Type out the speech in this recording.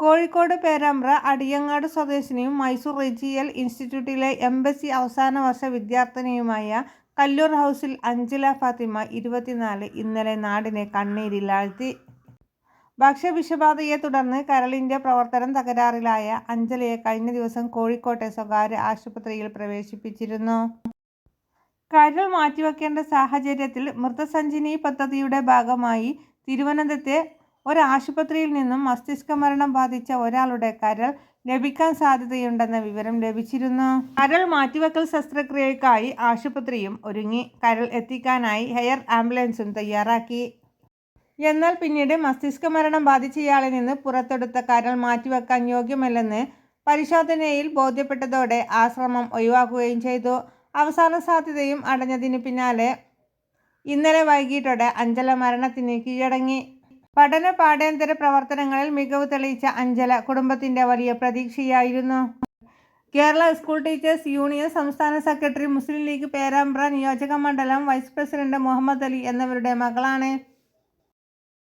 കോഴിക്കോട് പേരാമ്പ്ര അടിയങ്ങാട് സ്വദേശിനിയും മൈസൂർ റീജിയൽ ഇൻസ്റ്റിറ്റ്യൂട്ടിലെ എംബസി അവസാന വർഷ വിദ്യാർത്ഥിനിയുമായ കല്ലൂർ ഹൗസിൽ അഞ്ജല ഫാത്തിമ ഇരുപത്തിനാല് ഇന്നലെ നാടിനെ കണ്ണീരിലാഴ്ത്തി. ഭക്ഷ്യവിഷബാധയെ തുടർന്ന് കരളിന്റെ പ്രവർത്തനം തകരാറിലായ അഞ്ജലയെ കഴിഞ്ഞ ദിവസം കോഴിക്കോട്ടെ സ്വകാര്യ ആശുപത്രിയിൽ പ്രവേശിപ്പിച്ചിരുന്നു. കരൾ മാറ്റിവെക്കേണ്ട സാഹചര്യത്തിൽ മൃതസഞ്ജിനി പദ്ധതിയുടെ ഭാഗമായി തിരുവനന്തപുരത്തെ ഒരാശുപത്രിയിൽ നിന്നും മസ്തിഷ്ക മരണം ബാധിച്ച ഒരാളുടെ കരൾ ലഭിക്കാൻ സാധ്യതയുണ്ടെന്ന വിവരം ലഭിച്ചിരുന്നു. കരൾ മാറ്റിവെക്കൽ ശസ്ത്രക്രിയക്കായി ആശുപത്രിയും ഒരുങ്ങി. കരൾ എത്തിക്കാനായി ഹെയർ ആംബുലൻസും തയ്യാറാക്കി. എന്നാൽ പിന്നീട് മസ്തിഷ്ക മരണം ബാധിച്ചയാളിൽ നിന്ന് പുറത്തെടുത്ത കരൾ മാറ്റിവെക്കാൻ യോഗ്യമല്ലെന്ന് പരിശോധനയിൽ ബോധ്യപ്പെട്ടതോടെ ആ ശ്രമം ഒഴിവാക്കുകയും ചെയ്തു. അവസാന സാധ്യതയും അടഞ്ഞതിന് പിന്നാലെ ഇന്നലെ വൈകിട്ടോടെ അഞ്ചല മരണത്തിന് കീഴടങ്ങി. പഠന പാഠ്യാന്തര പ്രവർത്തനങ്ങളിൽ മികവ് തെളിയിച്ച അഞ്ജല കുടുംബത്തിന്റെ വലിയ പ്രതീക്ഷയായിരുന്നു. കേരള സ്കൂൾ ടീച്ചേഴ്സ് യൂണിയൻ സംസ്ഥാന സെക്രട്ടറി മുസ്ലിം ലീഗ് പേരാമ്പ്ര നിയോജക മണ്ഡലം വൈസ് പ്രസിഡന്റ് മുഹമ്മദ് അലി എന്നിവരുടെ മകളാണ്.